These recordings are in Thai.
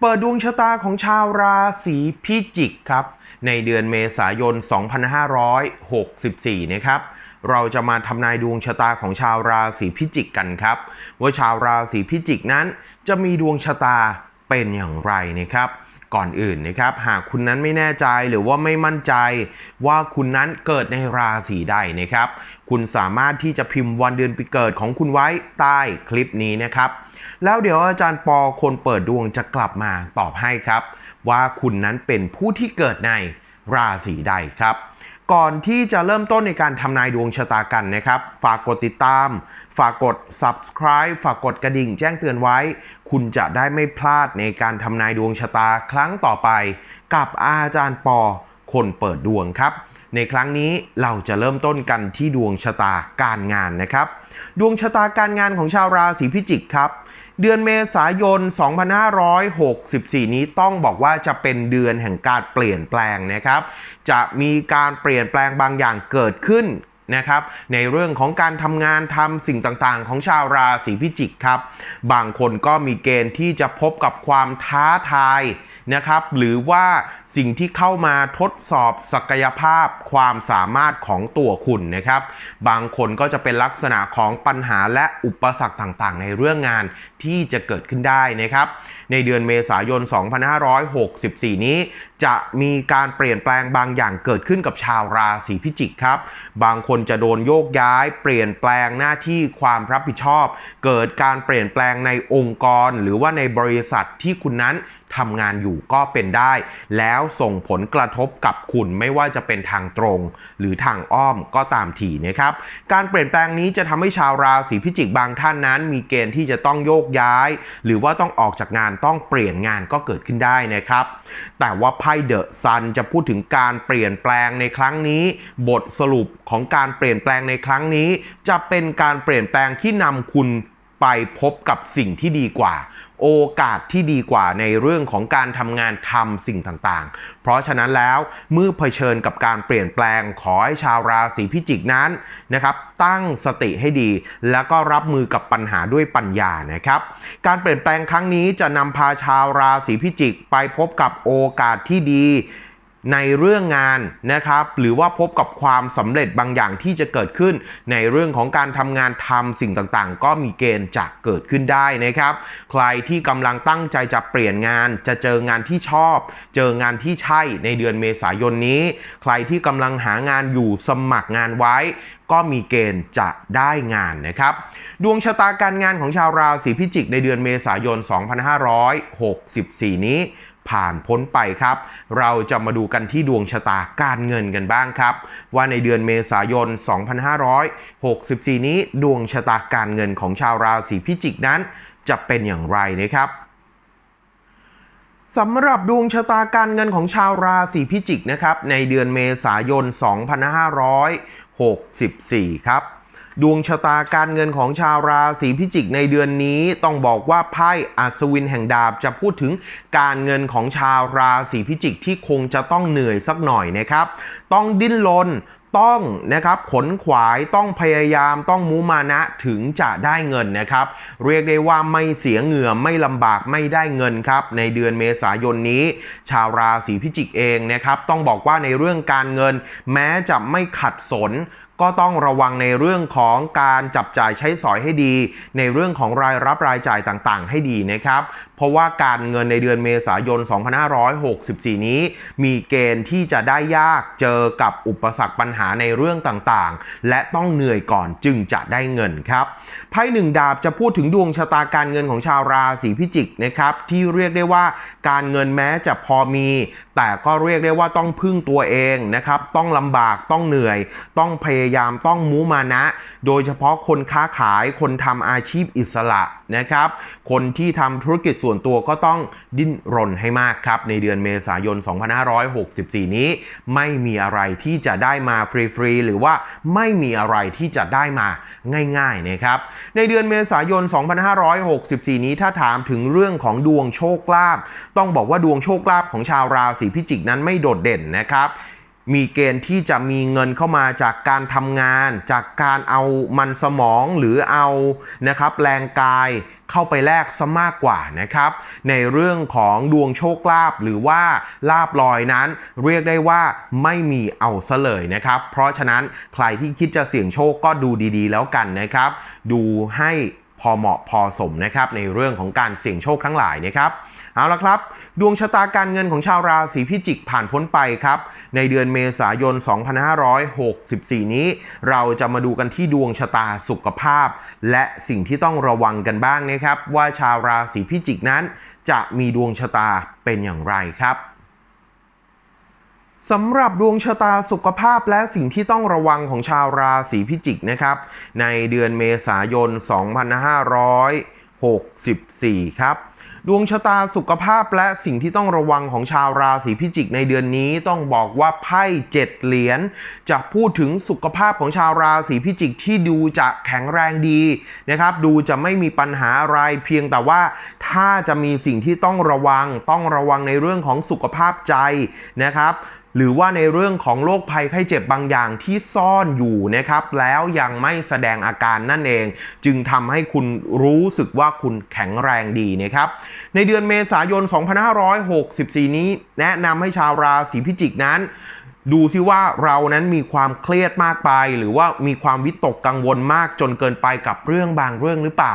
เปิดดวงชะตาของชาวราศีพิจิกครับ ในเดือนเมษายน 2564 นะครับ เราจะมาทำนายดวงชะตาของชาวราศีพิจิกกันครับ ว่าชาวราศีพิจิกนั้นจะมีดวงชะตาเป็นอย่างไรนะครับก่อนอื่นนะครับหากคุณนั้นไม่แน่ใจหรือว่าไม่มั่นใจ ว่าคุณนั้นเกิดในราศีใดนะครับ คุณสามารถที่จะพิมพ์วันเดือนปีเกิดของคุณไว้ใต้คลิปนี้นะครับ แล้วเดี๋ยวอาจารย์ปอคนเปิดดวงจะกลับมาตอบให้ครับ ว่าคุณนั้นเป็นผู้ที่เกิดในราศีใดครับ ก่อนที่จะเริ่มต้นในการทำนายดวงชะตากันนะครับ ฝากกดติดตาม ฝากกด subscribe ฝากกดกระดิ่งแจ้งเตือนไว้ คุณจะได้ไม่พลาดในการทำนายดวงชะตาครั้งต่อไป กับอาจารย์ปอคนเปิดดวงครับ ในครั้งนี้เราจะเริ่มต้นกันที่ดวงชะตาการงานนะครับ ดวงชะตาการงานของชาวราศีพิจิกครับ เดือนเมษายน 2564 นี้ต้องบอกว่าจะเป็นเดือนแห่งการเปลี่ยนแปลงนะครับ จะมีการเปลี่ยนแปลงบางอย่างเกิดขึ้น นะครับในเรื่องของการทำงานทำสิ่งต่างๆ ของชาวราศีพิจิกครับบางคนก็มีเกณฑ์ที่จะพบกับความท้าทายนะครับหรือว่าสิ่งที่เข้ามาทดสอบศักยภาพความสามารถของตัวคุณนะครับ บางคนก็จะเป็นลักษณะของปัญหาและอุปสรรคต่างๆ ในเรื่องงานที่จะเกิดขึ้นได้นะครับ ในเดือนเมษายน 2564 นี้ จะมีการเปลี่ยนแปลงบางอย่างเกิดขึ้นกับชาวราศีพิจิกครับ บางคนจะโดนโยกย้าย เปลี่ยนแปลงหน้าที่ความรับผิดชอบ เกิดการเปลี่ยนแปลงในองค์กร หรือว่าในบริษัทที่คุณนั้น ทำงานอยู่ก็เป็นได้ แล้วส่งผลกระทบกับคุณไม่ว่าจะเป็นทางตรง หรือทางอ้อมก็ตามทีนะครับ การเปลี่ยนแปลงนี้จะทำให้ชาวราศีพิจิกบางท่านนั้น มีเกณฑ์ที่จะต้องโยกย้าย หรือว่าต้องออกจากงานต้องเปลี่ยนงานก็เกิดขึ้นได้นะครับ แต่ว่าไพ่เดอะซันจะพูดถึงการเปลี่ยนแปลงในครั้งนี้ บทสรุปของการเปลี่ยนแปลงในครั้งนี้ จะเป็นการเปลี่ยนแปลงที่นำคุณ ไปพบกับสิ่งที่ดีกว่า โอกาสที่ดีกว่าในเรื่องของการทำงานทำสิ่งต่างๆ เพราะฉะนั้นแล้วเมื่อเผชิญกับการเปลี่ยนแปลงขอให้ชาวราศีพิจิกนั้นนะครับ ตั้งสติให้ดี แล้วก็รับมือกับปัญหาด้วยปัญญานะครับ การเปลี่ยนแปลงครั้งนี้จะนำพาชาวราศีพิจิก ไปพบกับโอกาสที่ดี ในเรื่องงานนะครับ หรือว่าพบกับความสำเร็จบางอย่างที่จะเกิดขึ้น ในเรื่องของการทำงานทำสิ่งต่างๆ ก็มีเกณฑ์จะเกิดขึ้นได้นะครับ ใครที่กำลังตั้งใจจะเปลี่ยนงาน จะเจองานที่ชอบ เจองานที่ใช่ในเดือนเมษายนนี้ ใครที่กำลังหางานอยู่สมัครงานไว้ ก็มีเกณฑ์จะได้งานนะครับ ดวงชะตาการงานของชาวราศีพิจิกในเดือนเมษายน 2564 นี้ผ่านพ้นไปครับ เราจะมาดูกันที่ดวงชะตาการเงินกันบ้างครับ ว่าในเดือนเมษายน 2564 นี้ดวงชะตาการเงินของชาวราศีพิจิกนั้น จะเป็นอย่างไรนะครับ สำหรับดวงชะตาการเงินของชาวราศีพิจิกนะครับในเดือนเมษายน 2564 ครับ ดวงชะตาการเงินของชาวราศีพิจิกในเดือนนี้ต้องบอกว่าไพ่อัศวินแห่งดาบจะพูดถึงการเงินของชาวราศีพิจิกที่คงจะต้องเหนื่อยสักหน่อยนะครับ ต้องดิ้นรน ต้องนะครับขนขวายต้องพยายามต้องมุมานะถึงจะได้เงินนะครับ เรียกได้ว่าไม่เสียเหงื่อไม่ลำบากไม่ได้เงินครับ ในเดือนเมษายนนี้ ชาวราศีพิจิกเองนะครับ ต้องบอกว่าในเรื่องการเงิน แม้จะไม่ขัดสนก็ต้องระวังในเรื่องของการจับจ่ายใช้สอยให้ดี ในเรื่องของรายรับรายจ่ายต่างๆ ให้ดีนะครับ เพราะว่าการเงินในเดือนเมษายน 2564 นี้ มีเกณฑ์ที่จะได้ยากเจอกับอุปสรรคปัญหาในเรื่องต่างๆ และต้องเหนื่อยก่อนจึงจะได้เงินครับไพ่หนึ่งดาบจะพูดถึงดวงชะตาการเงินของชาวราศีพิจิกนะครับที่เรียกได้ว่าการเงินแม้จะพอมี แต่ก็เรียกได้ว่าต้องพึ่งตัวเองนะครับต้องลำบากต้องเหนื่อย ต้องพยายามต้องมูมานะ โดยเฉพาะคนค้าขายคนทำอาชีพอิสระนะครับ คนที่ทำธุรกิจส่วส่วนตัวก็ต้องดิ้นรนให้มากครับ ในเดือนเมษายน 2564 นี้ ไม่มีอะไรที่จะได้มาฟรีๆ หรือว่าไม่มีอะไรที่จะได้มาง่ายๆนะครับ ในเดือนเมษายน 2564 นี้ถ้าถามถึงเรื่องของดวงโชคลาภต้องบอกว่าดวงโชคลาภของชาวราศีพิจิกนั้นไม่โดดเด่นนะครับ มีเกณฑ์ที่จะมีเงินเข้ามาจากการทำงาน จากการเอามันสมองหรือเอานะครับแรงกายเข้าไปแลกซะมากกว่านะครับ ในเรื่องของดวงโชคลาภหรือว่าลาบลอยนั้น เรียกได้ว่าไม่มีเอาซะเลยนะครับ เพราะฉะนั้นใครที่คิดจะเสี่ยงโชคก็ดูดีๆ แล้วกันนะครับ ดูให้ พอเหมาะพอสมนะครับในเรื่องของการเสี่ยงโชคทั้งหลายนะครับเอาละครับ ดวงชะตาการเงินของชาวราศีพิจิกผ่านพ้นไปครับ ในเดือนเมษายน 2564 นี้ เราจะมาดูกันที่ดวงชะตาสุขภาพ และสิ่งที่ต้องระวังกันบ้างนะครับ ว่าชาวราศีพิจิกนั้น จะมีดวงชะตาเป็นอย่างไรครับ สำหรับดวงชะตาสุขภาพและสิ่งที่ต้องระวังของชาวราศีพิจิกนะครับ ในเดือนเมษายน 2564 ครับ ดวงชะตาสุขภาพและสิ่งที่ต้องระวังของชาวราศีพิจิกในเดือนนี้ต้องบอกว่าไพ่เจ็ดเหรียญจะพูดถึงสุขภาพของชาวราศีพิจิกที่ดูจะแข็งแรงดีนะครับ ดูจะไม่มีปัญหาอะไรเพียงแต่ว่าถ้าจะมีสิ่งที่ต้องระวังต้องระวังในเรื่องของสุขภาพใจนะครับ หรือว่าในเรื่องของโรคภัยไข้เจ็บบางอย่างที่ซ่อนอยู่นะครับ แล้วยังไม่แสดงอาการนั่นเอง จึงทำให้คุณรู้สึกว่าคุณแข็งแรงดีนะครับ ในเดือนเมษายน 2564 นี้ แนะนำให้ชาวราศีพิจิกนั้น ดูซิว่าเรานั้นมีความเครียดมากไป หรือว่ามีความวิตกกังวลมากจนเกินไปกับเรื่องบางเรื่องหรือเปล่า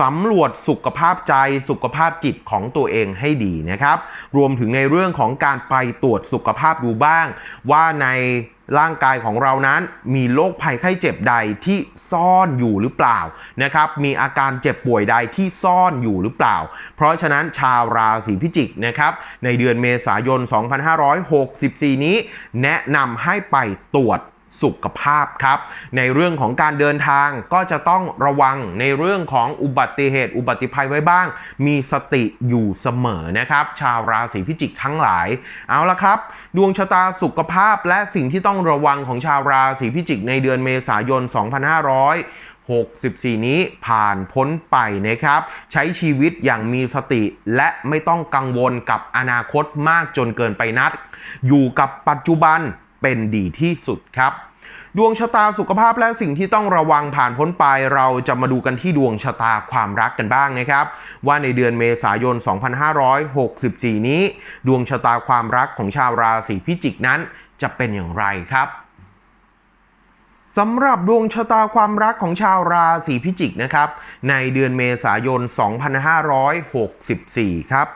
สำรวจสุขภาพใจสุขภาพจิตของตัวเองให้ดีนะครับ รวมถึงในเรื่องของการไปตรวจสุขภาพดูบ้าง ว่าใน ร่างกายของเรานั้นมีโรคภัยไข้เจ็บใดที่ซ่อนอยู่หรือเปล่านะครับ มีอาการเจ็บป่วยใดที่ซ่อนอยู่หรือเปล่า เพราะฉะนั้นชาวราศีพิจิกนะครับ ในเดือนเมษายน 2564 นี้ แนะนำให้ไปตรวจ สุขภาพครับ ในเรื่องของการเดินทางก็จะต้องระวังในเรื่องของอุบัติเหตุ อุบัติภัยไว้บ้าง มีสติอยู่เสมอนะครับ ชาวราศีพิจิกทั้งหลาย เอาละครับ ดวงชะตาสุขภาพและสิ่งที่ต้องระวังของชาวราศีพิจิกในเดือนเมษายน 2564 นี้ผ่านพ้นไปนะครับ ใช้ชีวิตอย่างมีสติและไม่ต้องกังวลกับอนาคตมากจนเกินไปนัก อยู่กับปัจจุบัน เป็นดีที่สุดครับ ดวงชะตาสุขภาพและสิ่งที่ต้องระวังผ่านพ้นไปเราจะมาดูกันที่ดวงชะตาความรักกันบ้างนะครับ ว่าในเดือนเมษายน 2564 นี้ ดวงชะตาความรักของชาวราศีพิจิกนั้นจะเป็นอย่างไรครับสำหรับดวงชะตาความรักของชาวราศีพิจิกนะครับ ในเดือนเมษายน 2564 ครับ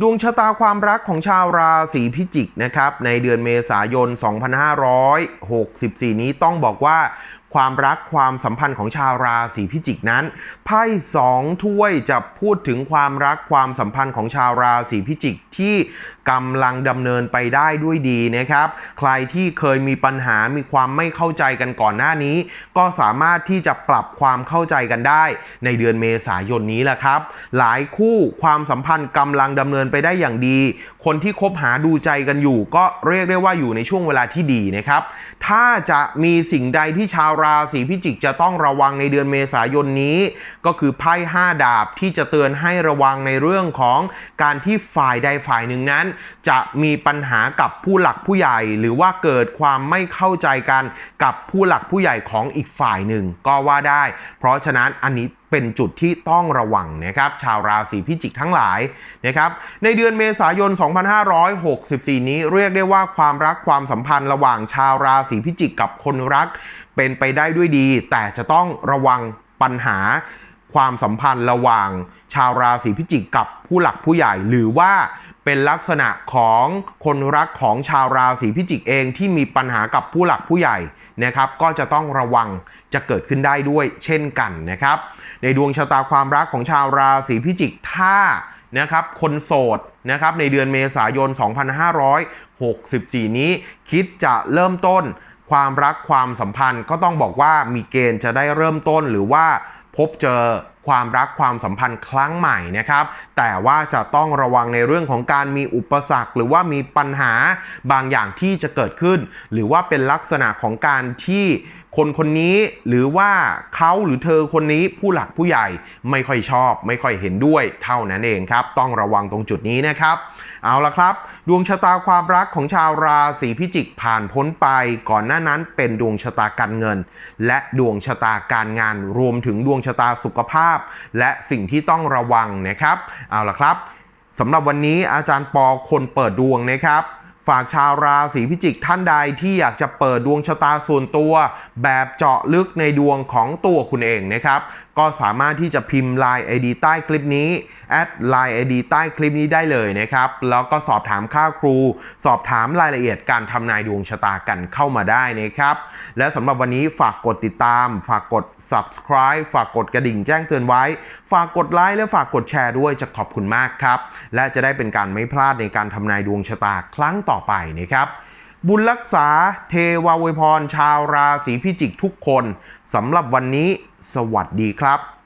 ดวงชะตาความรักของชาวราศีพิจิกนะครับในเดือนเมษายน 2564 นี้ต้องบอกว่า ความรักความสัมพันธ์ของชาวราศีพิจิกนั้นไพ่สองถ้วยจะพูดถึงความรักความสัมพันธ์ของชาวราศีพิจิกที่กำลังดำเนินไปได้ด้วยดีนะครับ ใครที่เคยมีปัญหามีความไม่เข้าใจกันก่อนหน้านี้ ก็สามารถที่จะปรับความเข้าใจกันได้ ในเดือนเมษายนนี้แหละครับ หลายคู่ความสัมพันธ์กำลังดำเนินไปได้อย่างดี คนที่คบหาดูใจกันอยู่ ก็เรียกได้ว่าอยู่ในช่วงเวลาที่ดีนะครับ ถ้าจะมีสิ่งใดที่ชาวราศีพิจิกจะต้องระวังในเดือนเมษายนนี้ ก็คือไพ่ห้าดาบที่จะเตือนให้ระวังในเรื่องของการที่ฝ่ายใดฝ่ายหนึ่งนั้น จะมีปัญหากับผู้หลักผู้ใหญ่ หรือว่าเกิดความไม่เข้าใจกันกับผู้หลักผู้ใหญ่ของอีกฝ่ายหนึ่งก็ว่าได้ เพราะฉะนั้นอันนี้ เป็นจุดที่ต้องระวังนะครับชาวราศีพิจิกทั้งหลายนะครับในเดือนเมษายน 2564 นี้เรียกได้ว่าความรักความสัมพันธ์ระหว่างชาวราศีพิจิกกับคนรัก เป็นไปได้ด้วยดี แต่จะต้องระวังปัญหา ความสัมพันธ์ระหว่างชาวราศีพิจิกกับผู้หลักผู้ใหญ่ หรือว่าเป็นลักษณะของคนรักของชาวราศีพิจิกเองที่มีปัญหากับผู้หลักผู้ใหญ่นะครับ ก็จะต้องระวังจะเกิดขึ้นได้ด้วยเช่นกันนะครับ ในดวงชะตาความรักของชาวราศีพิจิกถ้านะครับคนโสดนะครับในเดือนเมษายน 2564 นี้คิดจะเริ่มต้น ความรักความสัมพันธ์ก็ต้องบอกว่ามีเกณฑ์จะได้เริ่มต้นหรือว่าพบเจอ ความรักความสัมพันธ์ครั้งใหม่นะครับ แต่ว่าจะต้องระวังในเรื่องของการมีอุปสรรค หรือว่ามีปัญหาบางอย่างที่จะเกิดขึ้น หรือว่าเป็นลักษณะของการที่คนคนนี้หรือว่าเขาหรือเธอคนนี้ผู้หลักผู้ใหญ่ไม่ค่อยชอบ ไม่ค่อยเห็นด้วยเท่านั้นเองครับ ต้องระวังตรงจุดนี้นะครับ เอาละครับ ดวงชะตาความรักของชาวราศีพิจิกผ่านพ้นไป ก่อนหน้านั้นเป็นดวงชะตาการเงิน และดวงชะตาการงานรวมถึงดวงชะตาสุขภาพและสิ่งที่ต้องระวังนะครับ เอาละครับสำหรับวันนี้อาจารย์ปอคนเปิดดวงนะครับ ฝากชาวราศีพิจิกท่านใดที่อยากจะเปิดดวงชะตาส่วนตัว แบบเจาะลึกในดวงของตัวคุณเองนะครับ ก็สามารถที่จะพิมพ์ Line ID ใต้คลิปนี้แอด Line ID ใต้คลิปนี้ได้เลยนะครับ แล้วก็สอบถามค่าครู สอบถามรายละเอียดการทำนายดวงชะตากันเข้ามาได้นะครับ และสำหรับวันนี้ฝากกดติดตาม ฝากกด subscribe ฝากกดกระดิ่งแจ้งเตือนไว้ ฝากกดไลค์และฝากกดแชร์ด้วยจะขอบคุณมากครับ และจะได้เป็นการไม่พลาดในการทำนายดวงชะตาครั้งต่อ่อไปนะครับ บุญรักษาเทวาวยพร ชาวราศีพิจิกทุกคนสำหรับวันนี้ สวัสดีครับ